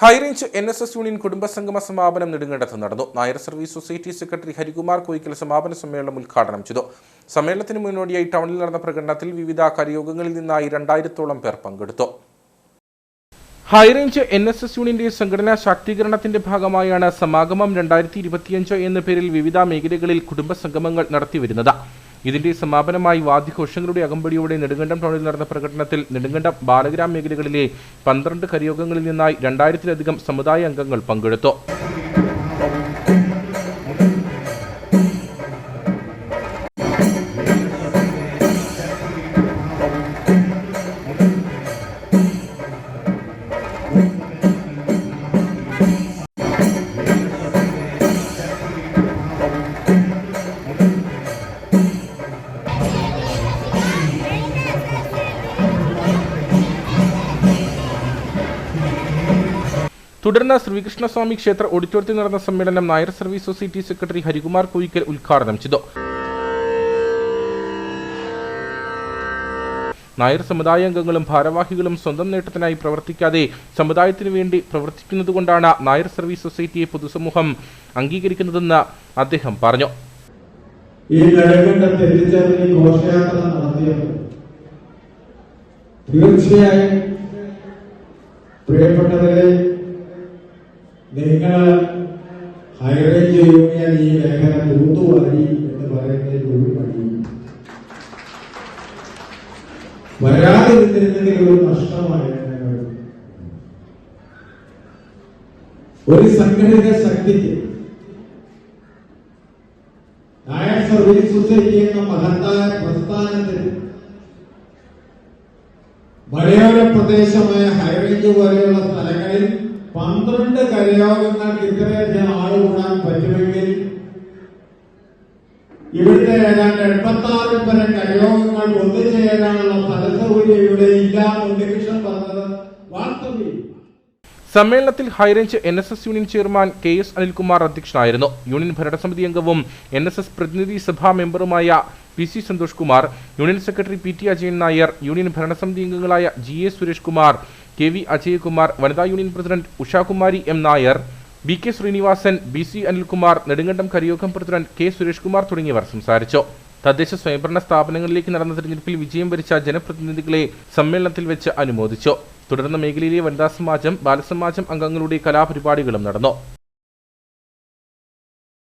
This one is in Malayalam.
High range N S S union കുടുംബസംഗമ സമാപനം നെടുങ്കണ്ടത്ത് നടന്നു Nair service society secretary Harikumar Koickal സമാപന സമ്മേളനം ഉദ്ഘാടനം ചെയ്തു സമ്മേളനത്തിന് മുന്നോടിയായി ടൗണിൽ നടന്ന പ്രകടനത്തിൽ വിവിധ കരയോഗങ്ങളിൽ നിന്നായി രണ്ടായിരത്തോളം പേർ പങ്കെടുത്തു. ഹൈറേഞ്ച് എൻ എസ് എസ് യൂണിയന്റെ സംഘടനാ ശാക്തീകരണത്തിന്റെ ഭാഗമായാണ് സമാഗമം രണ്ടായിരത്തി ഇരുപത്തിയഞ്ച് എന്ന പേരിൽ വിവിധ മേഖലകളിൽ കുടുംബസംഗമങ്ങൾ നടത്തിവരുന്നത്. ഇതിന്റെ സമാപനമായി വാദ്യഘോഷങ്ങളുടെ അകമ്പടിയോടെ നെടുങ്കണ്ടം ടൗണിൽ നടന്ന പ്രകടനത്തിൽ നെടുങ്കണ്ടം ബാലഗ്രാം മേഖലകളിലെ പന്ത്രണ്ട് കരയോഗങ്ങളിൽ നിന്നായി രണ്ടായിരത്തിലധികം സമുദായ അംഗങ്ങൾ പങ്കെടുത്തു. തുടർന്ന് ശ്രീകൃഷ്ണസ്വാമി ക്ഷേത്ര ഓഡിറ്റോറിയത്തിൽ നടന്ന സമ്മേളനം Nair service society secretary Harikumar Koickal ഉദ്ഘാടനം ചെയ്തു. നായർ സമുദായ അംഗങ്ങളും ഭാരവാഹികളും സ്വന്തം നേട്ടത്തിനായി പ്രവർത്തിക്കാതെ സമുദായത്തിനു വേണ്ടി പ്രവർത്തിക്കുന്നതുകൊണ്ടാണ് നായർ സർവീസ് സൊസൈറ്റിയെ പൊതുസമൂഹം അംഗീകരിക്കുന്നതെന്ന് അദ്ദേഹം പറഞ്ഞു. ഈ ഘോഷയാത്ര തീർച്ചയായും പ്രിയപ്പെട്ടവരെ നിങ്ങൾ ഹൈറേഞ്ച് യൂണിയൻ ഈ മേഖല തൂത്തുവാരി എന്ന് പറയുന്നതിൽ ഒരു പണിയും വരാതിരുന്നിരുന്നെങ്കിൽ ഒരു നഷ്ടമായിരുന്നു ഒരു സംഘടിത ശക്തിക്ക് നായർ സർവീസ് സൊസൈറ്റി എന്ന മഹത്തായ പ്രസ്ഥാനത്തിൽ മലയോര പ്രദേശമായ ഹൈറേഞ്ച് പോലെയുള്ള സ്ഥലങ്ങളിൽ പന്ത്രണ്ട് കരയോഗങ്ങൾക്ക് ഇത്രയധികം ആൾ കൂടാൻ പറ്റുമെങ്കിൽ ഇവിടുത്തെ ഏതാണ്ട് എൺപത്തി ആറ് പരം കരയോഗങ്ങൾ ഒന്നുചേരാനുള്ള സ്ഥലസൗകര്യം ഇവിടെ ഇല്ല. എന്ന് പറഞ്ഞത് വാസ്തവികം സമ്മേളനത്തിൽ high range N S S union chairman K S Anilkumar അധ്യക്ഷനായിരുന്നു. യൂണിയൻ ഭരണസമിതി അംഗവും എൻ എസ് എസ് പ്രതിനിധി സഭാ മെമ്പറുമായ P C Santhosh Kumar union secretary P T Ajayan Nair union ഭരണസമിതി അംഗങ്ങളായ G A Suresh Kumar K V Ajayakumar വനിതാ union president Ushakumari M Nair B K Srinivasan B C Anilkumar Nedumkandam കരിയോഗം president K Suresh Kumar തുടങ്ങിയവർ സംസാരിച്ചു. തദ്ദേശ സ്വയംഭരണ സ്ഥാപനങ്ങളിലേക്ക് നടന്ന തെരഞ്ഞെടുപ്പിൽ വിജയം വരിച്ച ജനപ്രതിനിധികളെ സമ്മേളനത്തിൽ വെച്ച് അനുമോദിച്ചു. തുടർന്ന് മേഖലയിലെ വനിതാ സമാജം ബാലസമാജം അംഗങ്ങളുടെ കലാപരിപാടികളും നടന്നു.